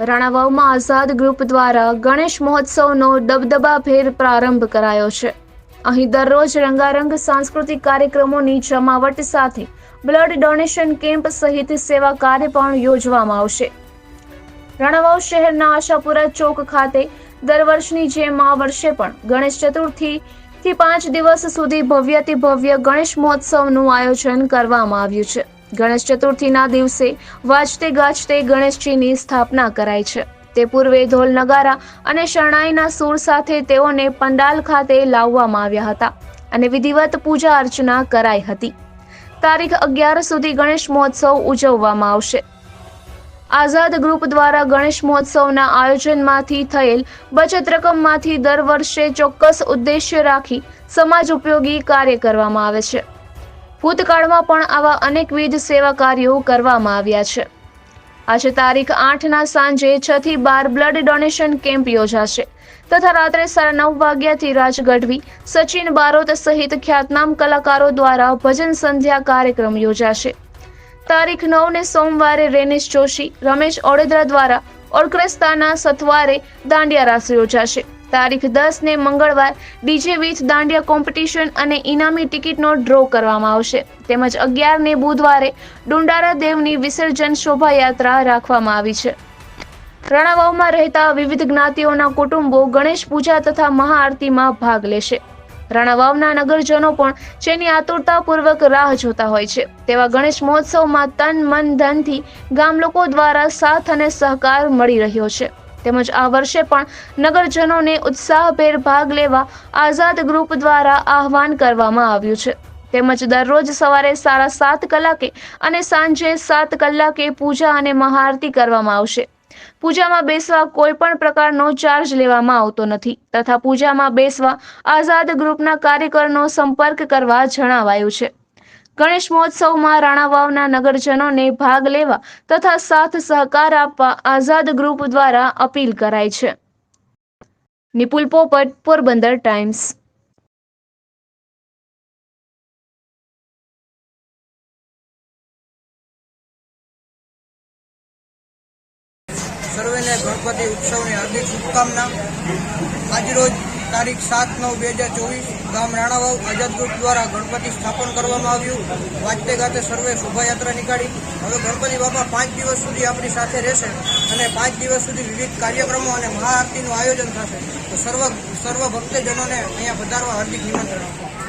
રાણાવાવમાં આઝાદ group દ્વારા ગણેશ મહોત્સવનો દબદબાભેર પ્રારંભ કરાયો છે. અહીં દરરોજ રંગારંગ સાંસ્કૃતિક કાર્યક્રમોની જમાવટ સાથે બ્લડ ડોનેશન કેમ્પ સહિત સેવા કાર્ય પણ યોજવામાં આવશે. રાણાવાવ શહેરના આશાપુરા ચોક ખાતે દર વર્ષની જેમ આ વર્ષે પણ ગણેશ ચતુર્થી થી પાંચ દિવસ સુધી ભવ્યથી ભવ્ય ગણેશ મહોત્સવનું આયોજન કરવામાં આવ્યું છે. ગણેશ ચતુર્થીના દિવસે વાજતે ગાજતે ગણેશજીની સ્થાપના કરાઈ છે. તે પૂર્વે ઢોલ નગારા અને શરણાઈના સૂર સાથે તેઓને પંડાલ ખાતે લાવવામાં આવ્યા હતા અને વિધિવત પૂજા અર્ચના કરાઈ હતી. તારીખ અગિયાર સુધી ગણેશ મહોત્સવ ઉજવવામાં આવશે. આઝાદ ગ્રુપ દ્વારા ગણેશ મહોત્સવના આયોજનમાંથી થયેલ બચત રકમમાંથી દર વર્ષે ચોક્કસ ઉદ્દેશ્ય રાખી સમાજ ઉપયોગી કાર્ય કરવામાં આવે છે. ભૂતકાળમાં પણ આવા અનેકવિધ સેવા કાર્યો કરવામાં આવ્યા છે. આજે તારીખ આઠના સાંજે છ થી બાર બ્લડ ડોનેશન કેમ્પ યોજાશે. તથા રાત્રે સાડા નવ વાગ્યાથી રાજ ગઢવી, સચિન બારોત સહિત ખ્યાતનામ કલાકારો દ્વારા ભજન સંધ્યા કાર્યક્રમ યોજાશે. તારીખ નવને સોમવારે રેનેશ જોશી, રમેશ ઓડેદરા દ્વારા ઓર્કેસ્ટ્રાના સથવારે દાંડિયા રાસ યોજાશે. તારીખ દસ ને મંગળવાર ડીજે વિથ દાંડિયા કોમ્પિટિશન અને ઇનામી ટિકિટનો ડ્રો કરવામાં આવશે. તેમજ અગિયાર ને બુધવારે ડુંડારા દેવની વિસર્જન શોભાયાત્રા રાખવામાં આવી છે. રણાવાવમાં રહેતા વિવિધ જ્ઞાતિઓના કુટુંબો ગણેશ પૂજા તથા મહાઆરતીમાં ભાગ લેશે. રાણાવાવના નગરજનો પણ જેની આતુરતાપૂર્વક રાહ જોતા હોય છે. તેવા ગણેશ મહોત્સવમાં તન, મન, ધનથી ગામ લોકો દ્વારા સાથ અને સહકાર મળી રહ્યો છે. તેમજ આ વર્ષે પણ નગરજનોને ઉત્સાહભેર ભાગ લેવા આઝાદ ગ્રુપ દ્વારા આહવાન કરવામાં આવ્યું છે. તેમજ દરરોજ સવારે સાડા સાત કલાકે અને સાંજે સાત કલાકે પૂજા અને મહાઆરતી કરવામાં આવશે. પૂજામાં બેસવા કોઈ પણ પ્રકારનો ચાર્જ લેવામાં આવતો નથી તથા પૂજામાં બેસવા આઝાદ ગ્રુપના કાર્યકરનો સંપર્ક કરવા જણાવાયું છે. ગણેશ મહોત્સવમાં રાણાવાવના નગરજનોને ભાગ લેવા તથા સાથ સહકાર આપવા આઝાદ ગ્રુપ દ્વારા અપીલ કરાઈ છે. નિપુલ પોપટ, પોરબંદર ટાઈમ્સ. સર્વેને ગણપતિ ઉત્સવની હાર્દિક શુભકામના. આજરોજ તારીખ સાત નવ બે હજાર ચોવીસ ગામ રાણાવાવ આઝાદ ગ્રુપ દ્વારા ગણપતિ સ્થાપન કરવામાં આવ્યું. વાજતે ગાતે સર્વે શોભાયાત્રા નીકાળી. હવે ગણપતિ બાપા પાંચ દિવસ સુધી આપણી સાથે રહેશે અને પાંચ દિવસ સુધી વિવિધ કાર્યક્રમો અને મહાઆરતીનું આયોજન થશે. તો સર્વ સર્વ ભક્તજનોને અહીંયા વધારવા હાર્દિક નિમંત્રણ આપો.